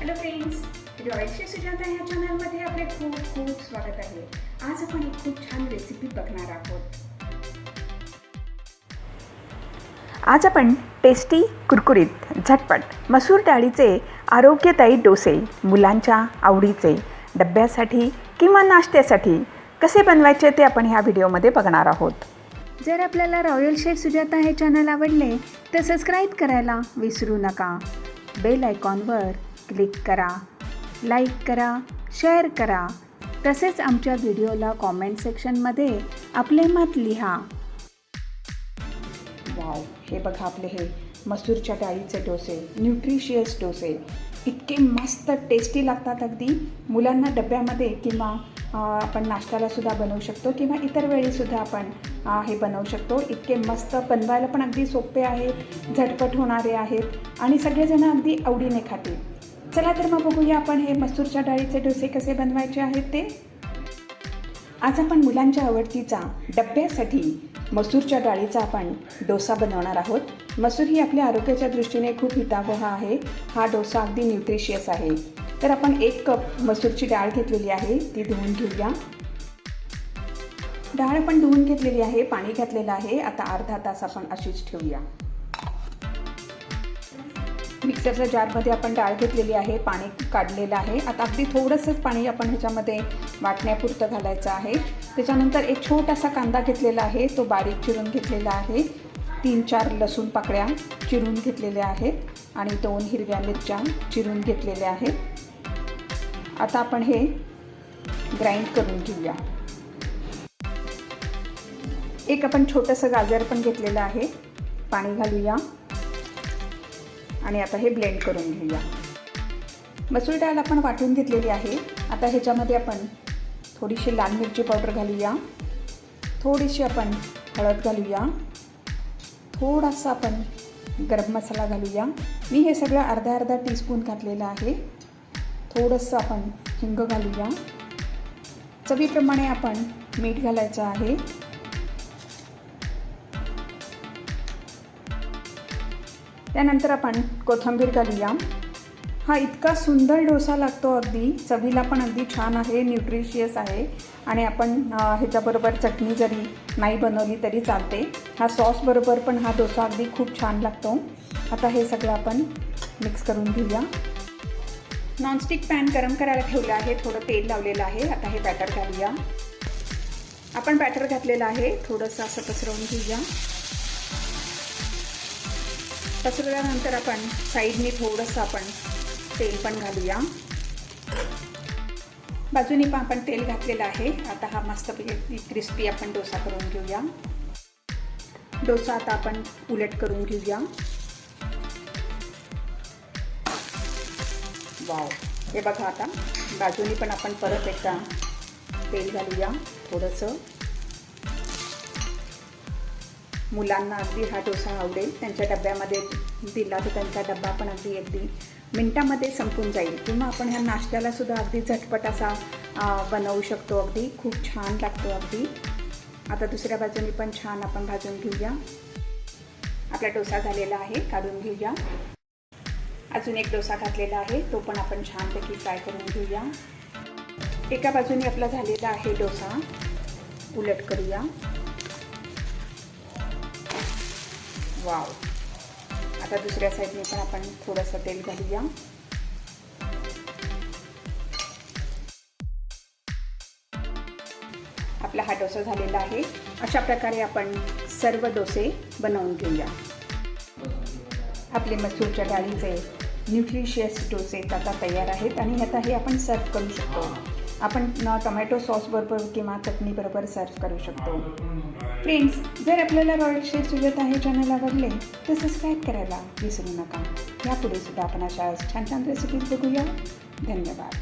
Hello friends रॉयलशी Sujata ह्या चॅनलमध्ये आपले खूप खूप स्वागत आहे. आज आपण एक खूप छान रेसिपी बघणार आहोत. आज आपण टेस्टी कुरकुरीत झटपट मसूर डाळीचे आरोग्यदायी डोसे मुलांच्या आवडीचे डब्यासाठी किंवा नाश्त्यासाठी कसे बनवायचे ते आपण ह्या व्हिडिओमध्ये बघणार आहोत. जर आपल्याला रॉयल शेफ सुजाता हे चॅनल आवडले तर सबस्क्राईब करायला विसरू नका. बेल आयकॉनवर क्लिक करा लाईक करा शेअर करा. तसेच आमच्या व्हिडिओला कॉमेंट सेक्शनमध्ये आपले मत लिहा. वाव हे बघा आपले हे मसूरच्या डाळीचे डोसे न्यूट्रिशियस डोसे. इतके मस्त टेस्टी लागतात अगदी. मुलांना डब्यामध्ये किंवा आपण नाश्त्याला सुद्धा बनवू शकतो किंवा इतर वेळीसुद्धा आपण हे बनवू शकतो. इतके मस्त बनवायला पण अगदी सोपे आहेत झटपट होणारे आहेत आणि सगळेजण अगदी आवडीने खातील. चला तर मग बघूया आपण हे मसूरच्या डाळीचे डोसे कसे बनवायचे आहेत ते. आज आपण मुलांच्या आवडतीचा डब्यासाठी मसूरच्या डाळीचा आपण डोसा बनवणार आहोत. मसूर ही आपल्या आरोग्याच्या दृष्टीने खूप हितावह आहे. हा डोसा अगदी न्यूट्रिशियस आहे. तर आपण एक कप मसूरची डाळ घेतलेली आहे ती धुवून घेऊया. डाळ आपण धुवून घेतलेली आहे पाणी घातलेलं आहे. आता अर्धा तास आपण अशीच ठेवूया. मिक्सरच्या जारमध्ये आपण डाळ घेतलेली आहे पाणी काढलेलं आहे. आता अगदी थोडंसंच पाणी आपण ह्याच्यामध्ये वाटण्यापुरतं घालायचं आहे. त्याच्यानंतर एक छोटासा कांदा घेतलेला आहे तो बारीक चिरून घेतलेला आहे. तीन चार लसूण पाकळ्या चिरून घेतलेल्या आहेत आणि दोन हिरव्या मिरच्या चिरून घेतलेल्या आहेत. आता आपण हे ग्राइंड करून घेऊया. एक आपण छोटंसं गाजर पण घेतलेलं आहे. पाणी घालूया. आणि आता हे ब्लेंड करून घेऊया. मसूर डाळ आपण वाटून घेतलेली आहे. आता ह्याच्यामध्ये आपण थोडीशी लाल मिरची पावडर घालूया. थोडीशी आपण हळद घालूया. थोडासा आपण गरम मसाला घालूया. मी हे सगळं अर्धा अर्धा टीस्पून घातलेलं आहे. थोडंसं आपण हिंग घालूया. चवीप्रमाणे आपण मीठ घालायचं आहे. त्यानंतर आपण कोथिंबीर घालूया. हा इतका सुंदर डोसा लागतो अगदी. चवीला पण अगदी छान आहे न्यूट्रिशियस आहे. आणि आपण ह्याच्याबरोबर चटणी जरी नाही बनवली तरी चालते. हा सॉसबरोबर पण हा डोसा अगदी खूप छान लागतो. आता हे सगळं आपण मिक्स करून घेऊया. नॉनस्टिक पॅन गरम करायला ठेवलं आहे. थोडं तेल लावलेलं आहे. आता हे बॅटर घालूया. आपण बॅटर घातलेलं आहे. थोडंसं असं पसरवून घेऊया. पसरल्यानंतर आपण साईडने थोडंसं आपण तेल पण घालूया. बाजूनी पण आपण तेल घातलेलं आहे. आता हा मस्तपैकी क्रिस्पी आपण डोसा करून घेऊया. डोसा आता आपण उलट करून घेऊया. वाव. हे बघा आता बाजूनी पण आपण परत एकदा तेल घालूया थोडंसं. मुलांना अगदी हा डोसा आवडेल. त्यांच्या डब्यामध्ये दिला तर त्यांचा डब्बा पण अगदी अगदी मिनटामध्ये संपून जाईल. किंवा आपण ह्या नाश्त्यालासुद्धा अगदी झटपट असा बनवू शकतो अगदी. खूप छान लागतो अगदी. आता दुसऱ्या बाजूनी पण छान आपण भाजून घेऊया. आपला डोसा झालेला आहे काढून घेऊया. अजून एक डोसा घातलेला आहे तो पण आपण छानपैकी फ्राय करून घेऊया. एका बाजूने आपला झालेला आहे डोसा. उलट करूया. वाव आता दुसऱ्या साईडने पण आपण थोडंसं तेल घालूया. आपला हा डोसा झालेला आहे. अशा प्रकारे आपण सर्व डोसे बनवून घेऊया. आपले मसूरच्या डाळीचे न्यूट्रिशियस डोसे आता तयार आहेत आणि आता हे आपण सर्व करू शकतो. आपण टोमॅटो सॉसबरोबर किंवा चटणीबरोबर सर्व करू शकतो. फ्रेंड्स जर आपल्याला रॉयल शेफ सुजत आहे चॅनल आवडले तर सबस्क्राईब करायला विसरू नका. यापुढे सुद्धा आपण अशा छान छान रेसिपीज बघूया. धन्यवाद.